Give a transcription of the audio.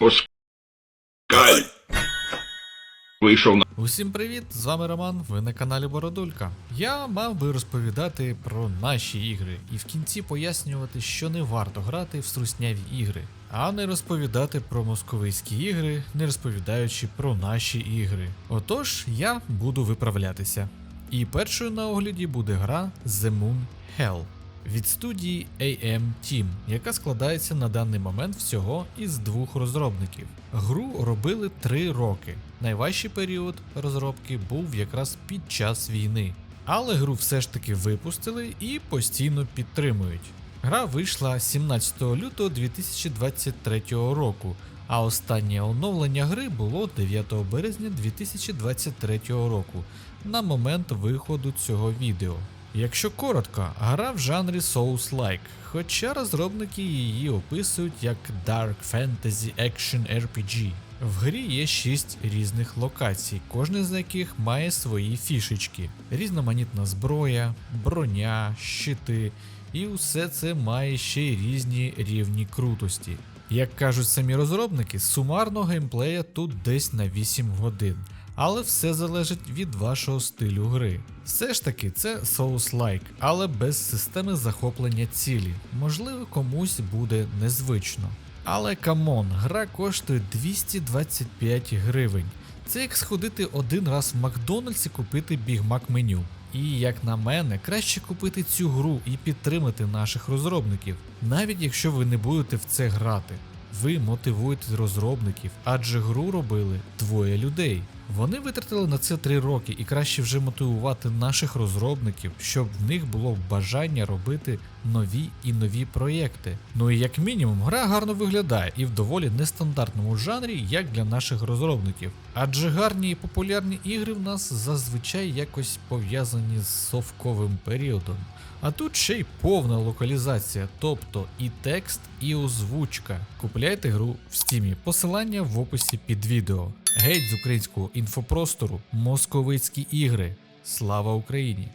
Оскаль. Вийшов на Усім привіт! З вами Роман. Ви на каналі Бородулька. Я мав би розповідати про наші ігри і в кінці пояснювати, що не варто грати в струсняві ігри, а не розповідати про московицькі ігри, не розповідаючи про наші ігри. Отож, я буду виправлятися. І першою на огляді буде гра The Moon Hell від студії AM Team, яка складається на даний момент всього із двох розробників. Гру робили три роки. Найважчий період розробки був якраз під час війни. Але гру все ж таки випустили і постійно підтримують. Гра вийшла 17 лютого 2023 року, а останнє оновлення гри було 9 березня 2023 року на момент виходу цього відео. Якщо коротко, гра в жанрі Souls-like, хоча розробники її описують як Dark Fantasy Action RPG. В грі є 6 різних локацій, кожна з яких має свої фішечки, різноманітна зброя, броня, щити, і усе це має ще й різні рівні крутості. Як кажуть самі розробники, сумарно геймплея тут десь на 8 годин але все залежить від вашого стилю гри. Все ж таки, це Souls-like, але без системи захоплення цілі. Можливо, комусь буде незвично. Але камон, гра коштує 225 гривень. Це як сходити один раз в Макдональдс і купити бігмак меню. І як на мене, краще купити цю гру і підтримати наших розробників, навіть якщо ви не будете в це грати. Ви мотивуєте розробників, адже гру робили двоє людей. Вони витратили на це 3 роки і краще вже мотивувати наших розробників, щоб в них було бажання робити нові і нові проєкти. Ну і як мінімум, гра гарно виглядає і в доволі нестандартному жанрі, як для наших розробників. Адже гарні і популярні ігри в нас зазвичай якось пов'язані з совковим періодом. А тут ще й повна локалізація, тобто і текст, і озвучка. Купляйте гру в стімі. Посилання в описі під відео. Геть з українського інфопростору, московицькі ігри. Слава Україні!